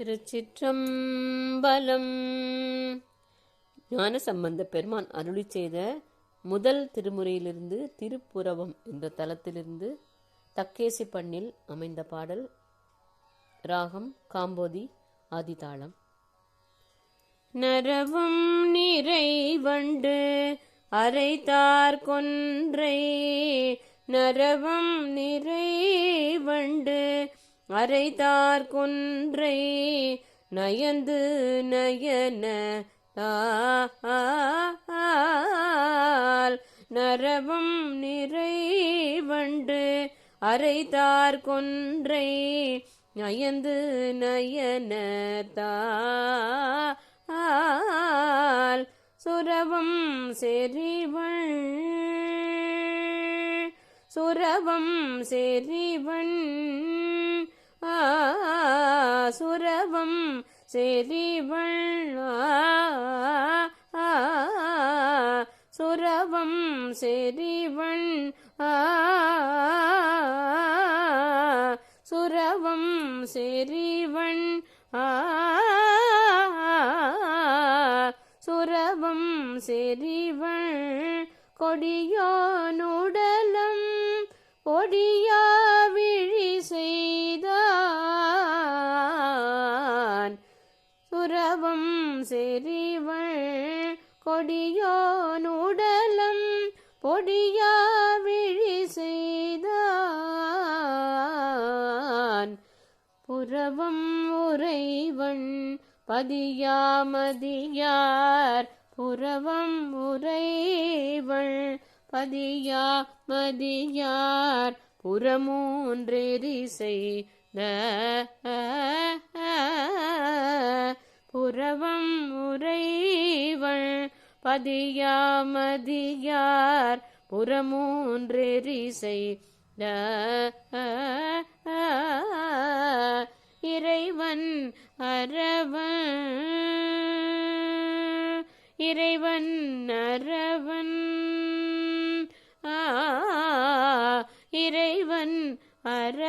திருச்சிற்றம்பலம். ஞானசம்பந்த பெருமான் அருளி செய்த முதல் திருமுறையிலிருந்து திருப்புரவம் என்ற தலத்திலிருந்து தக்கேசி பண்ணில் அமைந்த பாடல் ராகம் காம்போதி ஆதிதாளம். நரவும் நிறைவண்டு அரைத்தார் கொன்றை நரவம் நிறை அரைத்தார் குன்றை நயந்து நயன தால் நரவம் நிறைவண்டு அரைத்தார் கொன்றை நயந்து நயன தால் சுரவம் செறிவள் சுரவம் செறிவன் சுரவம் செறிவள் சுரவம் செறிவன் சுரவம் செறிவன் ஆ சுரவம் செறிவள் கொடியோனுடலம் ஒடியா செறிவள் கொடியோனுடலம் பொடியா விழி செய்தான். புறவம் உறைவன் பதியாமதியார். புறவம் உறைவள் பதியா மதியார் புறமூன்றெரிசை புறவம் பதியாமதியார் புறமூன்றெரிசை இறைவன் அரவன் இறைவன் அரவன் ஆ இறைவன் அர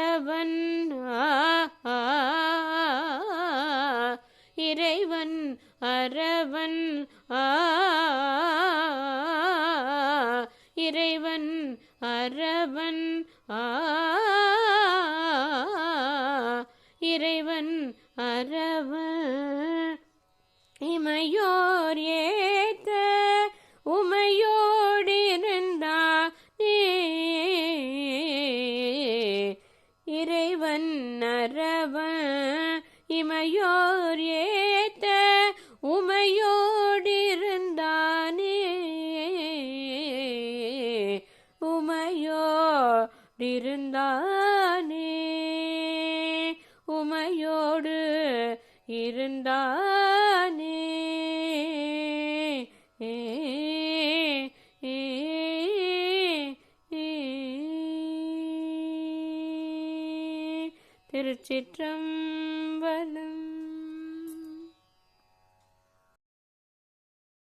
இமையோர் ஏத்த உமையோடிருந்தா இறைவன் நரவன் இமையோர் ஏத்த உமையோடிருந்தானே உமையோடிருந்தானே உமையோடு இருந்தானே. திருச்சிற்றம்பலம்